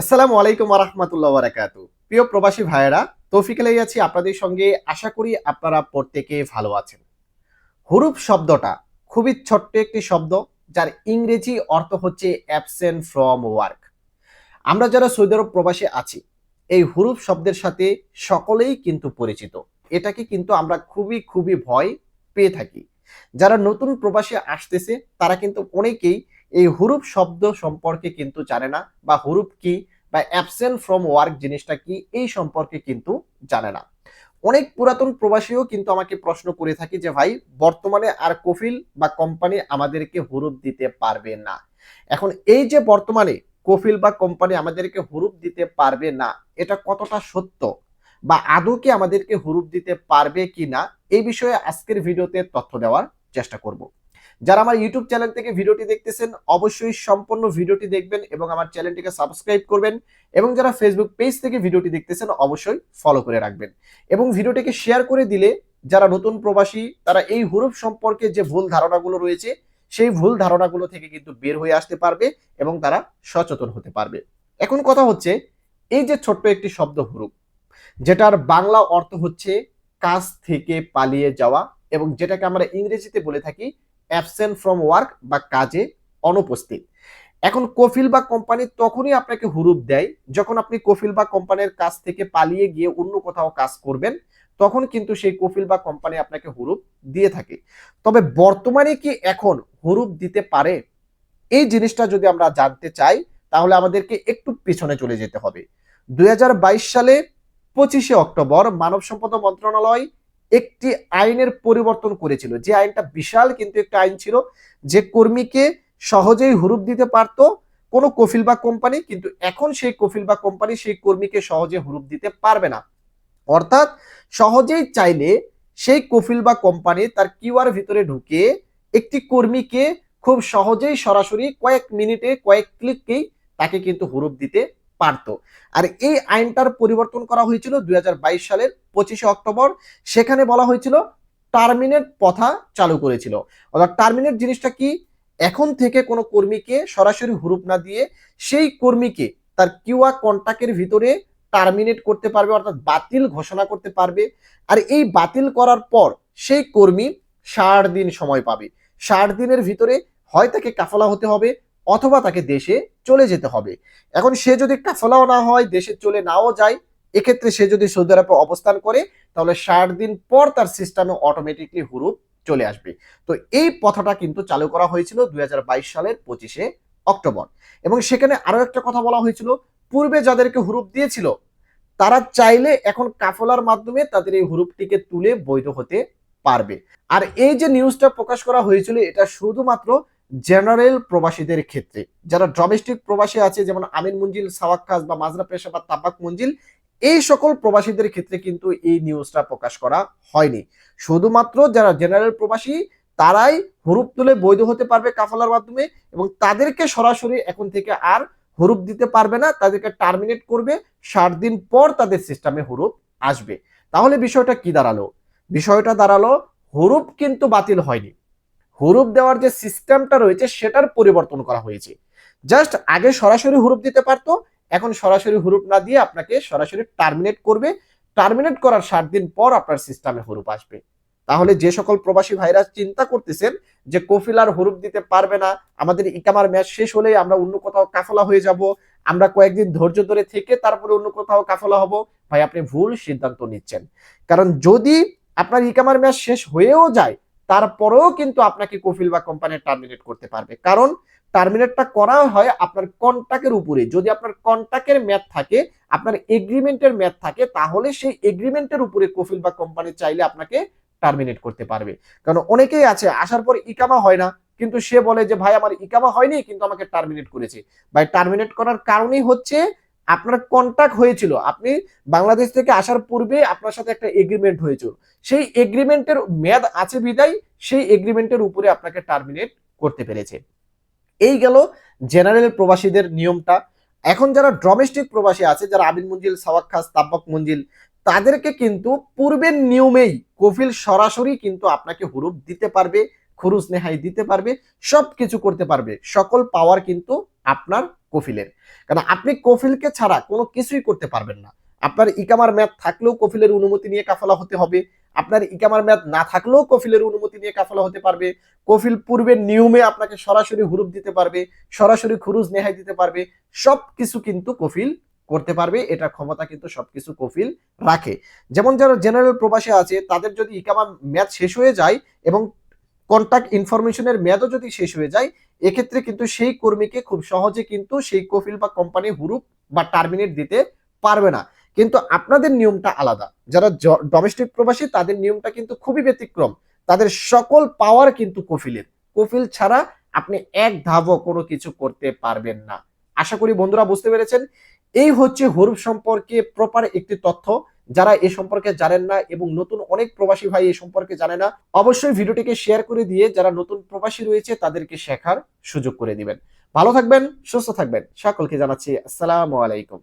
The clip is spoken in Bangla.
আসসালামু আলাইকুম রহমতুল্লাহ বারাকাত প্রিয় প্রবাসী ভাইয়েরা, তৌফিক আলাই আছি। আপনাদের সঙ্গে আশা করি আপনারা প্রত্যেকে ভালো আছেন। হুরুপ শব্দটা খুবই ছোট্ট একটি শব্দ, যার ইংরেজি অর্থ হচ্ছে অ্যাবসেন্ট ফ্রম ওয়ার্ক আমরা যারা সৌদি আরব প্রবাসী আছি, এই হুরুপ শব্দের সাথে সকলেই কিন্তু পরিচিত। এটাকে কিন্তু আমরা খুবই খুবই ভয় পেয়ে থাকি। যারা নতুন প্রবাসী আসতেছে, তারা কিন্তু অনেকেই এই হুরুপ শব্দ সম্পর্কে কিন্তু জানে না বা হুরুপ কি বা অ্যাবসেন্ট ফ্রম ওয়ার্ক জিনিসটা কি এই সম্পর্কে কিন্তু জানে না। অনেক পুরাতন প্রবাসীও কিন্তু আমাকে প্রশ্ন করে থাকি যে, ভাই, বর্তমানে আর কফিল বা কোম্পানি আমাদেরকে হুরুপ দিতে পারবে না। এখন এই যে বর্তমানে কফিল বা কোম্পানি আমাদেরকে হুরুপ দিতে পারবে না, এটা কতটা সত্য বা আদৌ কি আমাদেরকে হুরুপ দিতে পারবে কি না, এই বিষয়ে আজকের ভিডিওতে তথ্য দেওয়ার চেষ্টা করব। যারা আমার ইউটিউব চ্যানেল থেকে ভিডিওটি দেখতেছেন, অবশ্যই সম্পূর্ণ ভিডিওটি দেখবেন এবং আমার চ্যানেলটিকে সাবস্ক্রাইব করবেন এবং যারা ফেসবুক পেজ থেকে ভিডিওটি দেখতেছেন, অবশ্যই ফলো করে রাখবেন। এবং ভিডিওটিকে শেয়ার করে দিলে যারা নতুন প্রবাসী, তারা এই হুরুপ সম্পর্কে যে ভুল ধারণাগুলো রয়েছে, সেই ভুল ধারণাগুলো থেকে কিন্তু বের হয়ে আসতে পারবে এবং তারা সচেতন হতে পারবে। এখন কথা হচ্ছে, এই যে ছোট্ট একটি শব্দ হুরুপ, যেটার বাংলা অর্থ হচ্ছে কাজ থেকে পালিয়ে যাওয়া এবং যেটাকে আমরা ইংরেজিতে বলে থাকি অ্যাবসেন্ট ফ্রম ওয়ার্ক বা কাজে অনুপস্থিত। এখন কফিল বা কোম্পানি তখনই আপনাকে হুরুপ দেয়, যখন আপনি কফিল বা কোম্পানির কাছ থেকে পালিয়ে গিয়ে অন্য কোথাও কাজ করবেন, তখন কিন্তু সেই কফিল বা কোম্পানি আপনাকে হুরুপ দিয়ে থাকে। তবে বর্তমানে কি এখন হুরুপ দিতে পারে? এই জিনিসটা যদি আমরা জানতে চাই, তাহলে আমাদেরকে একটু পিছনে চলে যেতে হবে। দুই হাজার বাইশ সালে পঁচিশে অক্টোবর মানব সম্পদ মন্ত্রণালয় একটি আইনের পরিবর্তন করেছিল। যে আইনটা বিশাল কিন্তু একটা আইন ছিল, যে কর্মীকে সহজেই হুরুপ দিতে পারত কোনো কফিল বা কোম্পানি, কিন্তু এখন সেই কফিল বা কোম্পানি সেই কর্মীকে সহজে হুরুপ দিতে পারবে না। অর্থাৎ সহজেই চাইলে সেই কফিল বা কোম্পানি তার কিউআর ভিতরে ঢুকে একটি কর্মীকে খুব সহজেই সরাসরি কয়েক মিনিটে, কয়েক ক্লিককেই তাকে কিন্তু হুরুপ দিতে পারত। আর এই আইনটার পরিবর্তন করা হয়েছিল দুই সালের পঁচিশে অক্টোবর। সেখানে বলা হয়েছিল, টার্মিনেট প্রথা চালু করেছিল। অর্থাৎ টার্মিনেট জিনিসটা কি? এখন থেকে কোনো কর্মীকে সরাসরি হুরুপ না দিয়ে সেই কর্মীকে তার কিউআর কন্টাক্টের ভিতরে টার্মিনেট করতে পারবে, অর্থাৎ বাতিল ঘোষণা করতে পারবে। আর এই বাতিল করার পর সেই কর্মী ষাট দিন সময় পাবে। ষাট দিনের ভিতরে হয় তাকে কাফলা হতে হবে, অথবা তাকে দেশে চলে যেতে হবে। এখন সে যদি কাফলাও না হয়, দেশে চলে নাও যায়, এক্ষেত্রে সে যদি সৌদি আরবে অবস্থান করে, তাহলে ষাট দিন পর তার সিস্টেমে অটোমেটিকলি হুরুপ চলে আসবে। তো এই পথটা কিন্তু চালু করা হয়েছিল দুই হাজার বাইশ সালের পঁচিশে অক্টোবর। এবং সেখানে আরও একটা কথা বলা হয়েছিল, পূর্বে যাদেরকে হুরুপ দিয়েছিল, তারা চাইলে এখন কাফলার মাধ্যমে তাদের এই হুরুপটিকে তুলে বৈধ হতে পারবে। আর এই যে নিউজটা প্রকাশ করা হয়েছিল, এটা শুধুমাত্র জেনারেল প্রবাসীদের ক্ষেত্রে। যারা ডোমেস্টিক প্রবাসী আছে, যেমন আমিন মঞ্জিল সাওয়াক্কাস বা মাজরা পেশা বা তাবাক মঞ্জিল, এই সকল প্রবাসীদের ক্ষেত্রে কিন্তু এই নিউজটা প্রকাশ করা হয়নি। শুধুমাত্র যারা জেনারেল প্রবাসী, তারাই হুরুপ তুলে বৈধ হতে পারবে কাফলার মাধ্যমে এবং তাদেরকে সরাসরি এখন থেকে আর হুরুপ দিতে পারবে না, তাদেরকে টার্মিনেট করবে, ষাট দিন পর তাদের সিস্টেমে হুরুপ আসবে। তাহলে বিষয়টা কি দাঁড়াল? বিষয়টা দাঁড়াল, হুরুপ কিন্তু বাতিল হয়নি। হুরুপ দেওয়ার যে সিস্টেমটা রয়েছে, সেটার পরিবর্তন করা হয়েছে। জাস্ট আগে সরাসরি হুরুপ দিতে পারতো, এখন সরাসরি হুরুপ না দিয়ে আপনাকে সরাসরি টার্মিনেট করবে। টার্মিনেট করার ষাট দিন পর আপনার সিস্টেমে হুরুপ আসবে। তাহলে যে সকল প্রবাসী ভাইরাস চিন্তা করতেছেন যে কফিল আর হুরুপ দিতে পারবে না, আমাদের ইকামার ম্যাচ শেষ হলেই আমরা অন্য কোথাও কাফলা হয়ে যাব, আমরা কয়েকদিন ধৈর্য ধরে থেকে তারপরে অন্য কোথাও কাফলা হব, ভাই আপনি ভুল সিদ্ধান্ত নিচ্ছেন। কারণ যদি আপনার ইকামার ম্যাচ শেষ হয়েও যায় তারপরেও কিন্তু আপনাকে কফিল বা কোম্পানি টার্মিনেট করতে পারবে। কারণ টার্মিনেটটা করা হয় আপনার কন্টাক্টের উপরে যদি আপনার কন্টাক্টের ম্যাথ থাকে, আপনার এগ্রিমেন্টের ম্যাথ থাকে, তাহলে সেই এগ্রিমেন্টের উপরে কফিল বা কোম্পানি চাইলে আপনাকে টার্মিনেট করতে পারবে। কারণ অনেকেই আছে, আসার পর ইকামা হয় না, কিন্তু সে বলে যে, ভাই, আমার ইকামা হয়নি, কিন্তু আমাকে টার্মিনেট করেছে। ভাই টার্মিনেট করার কারণই হচ্ছে আপনার কন্ট্যাক্ট হয়েছিল, আপনি বাংলাদেশ থেকে আসার পূর্বে আপনার সাথে একটা এগ্রিমেন্ট হয়েছিল। সেই এগ্রিমেন্টের মেয়াদ আছে বিদায়, সেই এগ্রিমেন্টের উপরে আপনাকে টার্মিনেট করতে পেরেছে। এই গেল জেনারেল প্রবাসীদের নিয়মটা। এখন যারা ডোমেস্টিক প্রবাসী আছে, যারা আবিন মঞ্জিল সাওয়াক্কাস তাব্বাক মঞ্জিল, তাদেরকে কিন্তু পূর্বের নিয়মেই কফিল সরাসরি কিন্তু আপনাকে হুরুপ দিতে পারবে। খুরুজ নেহাই দিতে পারবে সব কিছু করতে পারবে। সকল পাওয়ার কিন্তু আপনার কফিলের। কারণ আপনি কফিলকে ছাড়া কোনো কিছুই করতে পারবেন না। আপনার ইকামার ম্যাথ থাকলেও কফিলের অনুমতি নিয়ে কাফালা হতে হবে। আপনার ইকামার ম্যাথ না থাকলেও কফিলের অনুমতি নিয়ে কাফালা হতে পারবে। কফিল পূর্বের নিয়মে আপনাকে সরাসরি হুরুপ দিতে পারবে, সরাসরি খুরুজ নেহাই দিতে পারবে। সব কিছু কিন্তু কফিল করতে পারবে, এটা ক্ষমতা কিন্তু সবকিছু কফিল রাখে। যেমন যারা জেনারেল প্রবাসে আছে, তাদের যদি ইকামা মেয়াদ শেষ হয়ে যায় এবং কন্ট্যাক্ট ইনফরমেশনের মেয়াদও যদি শেষ হয়ে যায়, এক্ষেত্রে কিন্তু সেই কর্মীকে খুব সহজে কিন্তু সেই কফিল বা কোম্পানি হুরুপ বা টার্মিনেট দিতে পারবে না। কিন্তু আপনাদের নিয়মটা আলাদা। যারা ডোমেস্টিক প্রবাসী, তাদের নিয়মটা কিন্তু খুবই ব্যতিক্রম। তাদের সকল পাওয়ার কিন্তু কফিলের। কফিল ছাড়া আপনি এক ধাপও কোনো কিছু করতে পারবেন না। আশা করি বন্ধুরা বুঝতে পেরেছেন। এই হচ্ছে হরুপ সম্পর্কে প্রপার একটি তথ্য। যারা এ সম্পর্কে জানেন না এবং নতুন অনেক প্রবাসী ভাই এ সম্পর্কে জানে না, অবশ্যই ভিডিওটিকে শেয়ার করে দিয়ে যারা নতুন প্রবাসী রয়েছে তাদেরকে শেখার সুযোগ করে দিবেন। ভালো থাকবেন, সুস্থ থাকবেন, সকলকে জানাচ্ছি, আসসালামু আলাইকুম।